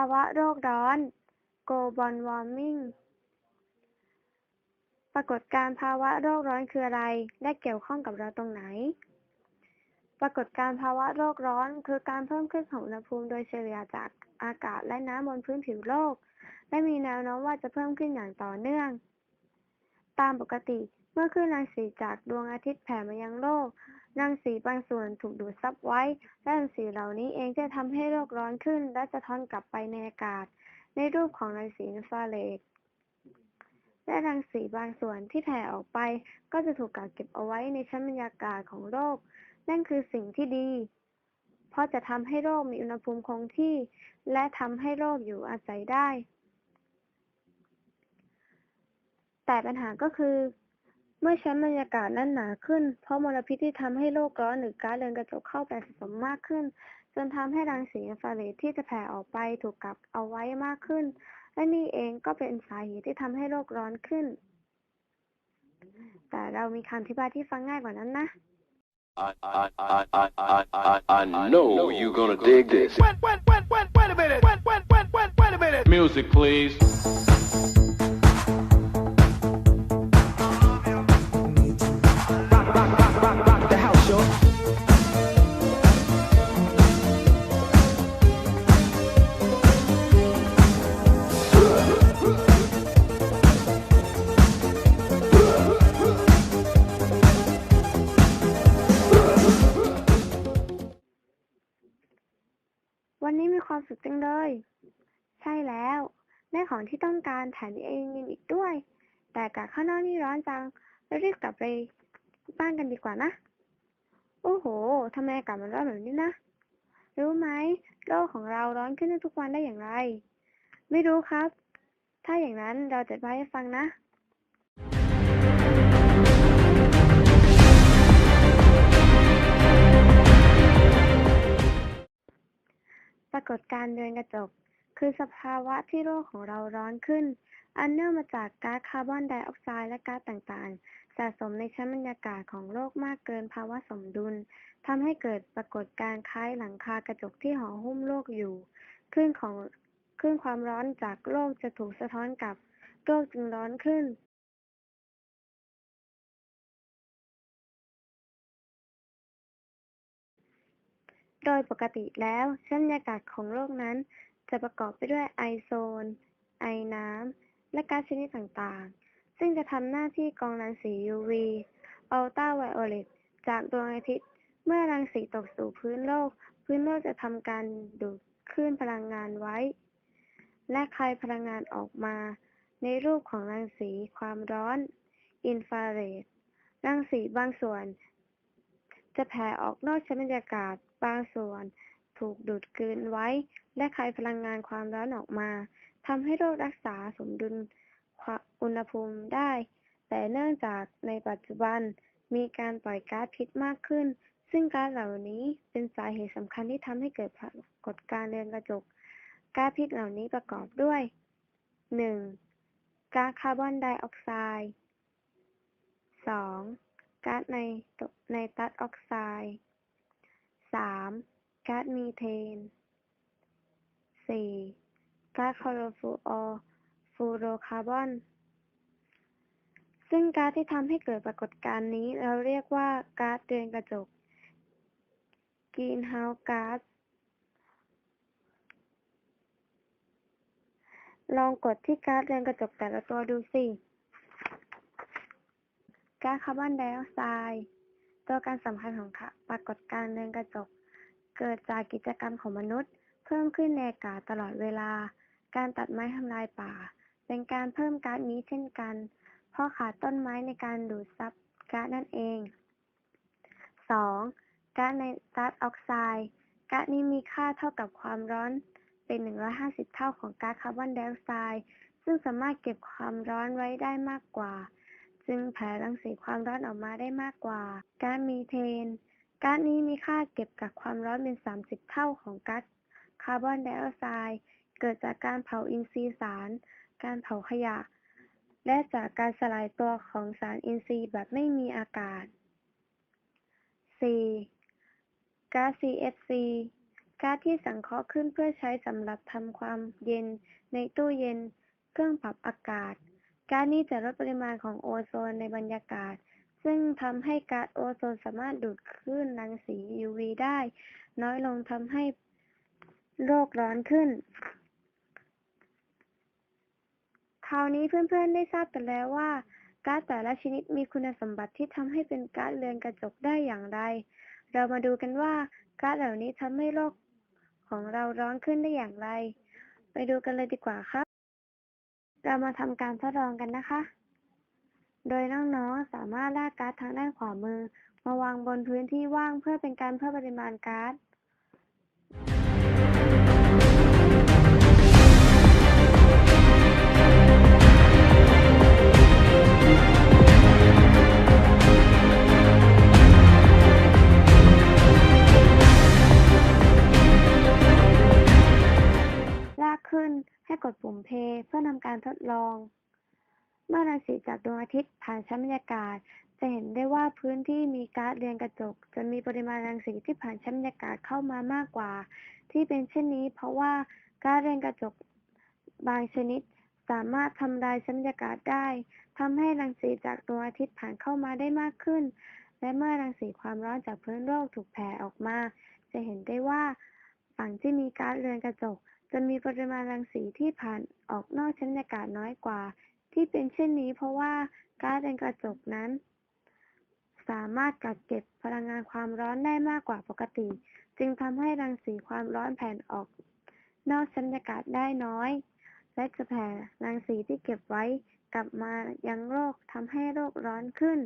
าวะโลกร้อน global warming ปรากฏการณ์ภาวะโลกร้อนคืออะไร และเกี่ยวข้องกับเราตรงไหน ปรากฏการณ์ภาวะโลกร้อนคือการเพิ่มขึ้นของอุณหภูมิโดยเฉลี่ยจากอากาศและน้ำบนพื้นผิวโลก และมีแนวโน้มว่าจะเพิ่มขึ้นอย่างต่อเนื่อง ตามปกติ เมื่อคลื่นรังสีจากดวงอาทิตย์แผ่มายังโลก รังสีบางส่วนถูกดูดซับไว้ และรังสีเหล่านี้เองจะทำให้โลกร้อนขึ้น และสะท้อนกลับไปในอากาศ ในรูปของรังสีอินฟราเรดและรังสีบางส่วนที่แผ่ออกไป ก็จะถูกกักเก็บเอาไว้ในชั้นบรรยากาศของโลก นั่นคือสิ่งที่ดี เพราะจะทำให้โลกมีอุณหภูมิคงที่ และทำให้โลกอยู่อาศัยได้ แต่ปัญหาก็คือ เมื่อชั้นบรรยากาศนั้นหนาขึ้น เพราะมลพิษที่ทำให้โลกร้อนหรือก๊าซเรือนกระจกเข้าไปสะสมมากขึ้น จนทำให้รังสีอินฟราเรดที่จะแผ่ออกไปถูกกักเอาไว้มากขึ้น และนี่เองก็เป็นสาเหตุที่ทำให้โลกร้อนขึ้น แต่เรามีคำอธิบายที่ฟังง่ายกว่านั้นนะ I, I, I, I, I, I, I know you're gonna dig this. Wait, wait, wait, wait, wait a minute. Wait, wait, wait, wait, wait a minute. Music, please. ความสุขจังเลย ใช่แล้ว ได้ของที่ต้องการแถมยังเงินอีกด้วย แต่อากาศข้างนอกนี่ร้อนจังเรารีบกลับไปบ้านกันดีกว่านะ โอ้โหทำไมอากาศมันร้อนแบบนี้นะ รู้ไหมโลกของเราร้อนขึ้นทุกวันได้อย่างไร ไม่รู้ครับ ถ้าอย่างนั้นเราจะไปให้ฟังนะ รากฏการณ์เรือนกระจก คือสภาวะที่โลกของเราร้อนขึ้น อันเนื่องมาจากก๊าซคาร์บอนไดออกไซด์และก๊าซต่างๆ สะสมในชั้นบรรยากาศของโลกมากเกินภาวะสมดุลทำให้เกิดปรากฏการณ์คล้ายหลังคากระจกที่ห่อหุ้มโลกอยู่คลื่นของคลื่นความร้อนจากโลกจะถูกสะท้อนกลับ โลกจึงร้อนขึ้น โดยปกติแล้วชั้นบรรยากาศของโลกนั้น จะประกอบไปด้วยไอโซน ไอน้ำ และก๊าซชนิดต่างๆ ซึ่งจะทำหน้าที่กรองรังสี UV อัลตราไวโอเลตจากดวงอาทิตย์ เมื่อรังสีตกสู่พื้นโลก พื้นโลกจะทำการดูดคลื่นพลังงานไว้ และคายพลังงานออกมา ในรูปของรังสีความร้อน อินฟราเรด รังสีบางส่วน จะแผ่ออกนอกชั้นบรรยากาศ บางส่วนถูกดูดกลืนไว้ และคายพลังงานความร้อนออกมาทำให้โลกรักษาสมดุลอุณหภูมิได้ แต่เนื่องจากในปัจจุบันมีการปล่อยก๊าซพิษมากขึ้น ซึ่งก๊าซเหล่านี้เป็นสาเหตุสำคัญที่ทำให้เกิดปรากฏการณ์เรือนกระจก ก๊าซพิษเหล่านี้ประกอบด้วย 1. ก๊าซคาร์บอนไดออกไซด์ 2. ก๊าซไนไนตรัสออกไซด์ 3. ก๊าซมีเทน 4. ก๊าซคลอโรฟลูออร์ฟูโรคาร์บอน ซึ่งก๊าซที่ทำให้เกิดปรากฏการณ์นี้เราเรียกว่าก๊าซเรือนกระจก Greenhouse gas ลองกดที่ก๊าซเรือนกระจกแต่ละตัวดูสิ ก๊าซคาร์บอนไดออกไซด์ ตัวการสำคัญของค่ะปรากฏการณ์เรือนกระจก เกิดจากกิจกรรมของมนุษย์ เพิ่มขึ้นในอากาศตลอดเวลา การตัดไม้ทำลายป่า เป็นการเพิ่มก๊าซนี้เช่นกัน เพราะขาดต้นไม้ในการดูดซับก๊าซนั่นเอง 2. ก๊าซไนตรัสออกไซด์ก๊าซนี้มีค่าเท่ากับความร้อนเป็น 150 เท่าของก๊าซคาร์บอนไดออกไซด์ซึ่งสามารถเก็บความร้อนไว้ได้มากกว่า จึงแผ่รังสีความร้อนออกมาได้มากกว่าก๊าซมีเทนก๊าซนี้มีค่าเก็บกักความร้อนเป็น 30 เท่าของก๊าซคาร์บอนไดออกไซด์เกิดจากการเผาอินทรีย์สาร การเผาขยะ และจากการสลายตัวของสารอินทรีย์แบบไม่มีอากาศ 4. ก๊าซ CFC ก๊าซที่สังเคราะห์ขึ้นเพื่อใช้สำหรับทำความเย็นในตู้เย็น เครื่องปรับอากาศ ก๊าซนี้จะลดปริมาณของโอโซนในบรรยากาศ ซึ่งทำให้ก๊าซโอโซนสามารถดูดคลื่นรังสี UV ได้ น้อยลงทำให้โลกร้อนขึ้น คราวนี้เพื่อนๆได้ทราบกันแล้วว่าก๊าซแต่ละชนิดมีคุณสมบัติที่ทำให้เป็นก๊าซเรือนกระจกได้อย่างไร เรามาดูกันว่าก๊าซเหล่านี้ทำให้โลกของเราร้อนขึ้นได้อย่างไร ไปดูกันเลยดีกว่าครับ เรามาทำการทดลองกันนะคะ โดยน้องๆสามารถลากก๊าซทางด้านขวามือ มาวางบนพื้นที่ว่างเพื่อเป็นการเพิ่มปริมาณก๊าซล การทดลอง เมื่อรังสีจากดวงอาทิตย์ผ่านชั้นบรรยากาศ จะเห็นได้ว่าพื้นที่มีก๊าซเรือนกระจก จะมีปริมาณรังสีที่ผ่านชั้นบรรยากาศเข้ามามากกว่า ที่เป็นเช่นนี้ เพราะว่าก๊าซเรือนกระจกบางชนิดสามารถทำลายชั้นบรรยากาศได้ทำให้รังสีจากดวงอาทิตย์ผ่านเข้ามาได้มากขึ้น และเมื่อรังสีความร้อนจากพื้นโลกถูกแผ่ออกมา จะเห็นได้ว่าฝั่งที่มีก๊าซเรือนกระจก จะมีปริมาณรังสีที่ผ่านออกนอกชั้นบรรยากาศน้อยกว่า ที่เป็นเช่นนี้เพราะว่าก๊าซเรือนกระจกนั้น สามารถกักเก็บพลังงานความร้อนได้มากกว่าปกติ จึงทำให้รังสีความร้อนแผ่ออก นอกชั้นบรรยากาศได้น้อย และจะแผ่รังสีที่เก็บไว้กลับมายังโลกทำให้โลกร้อนขึ้น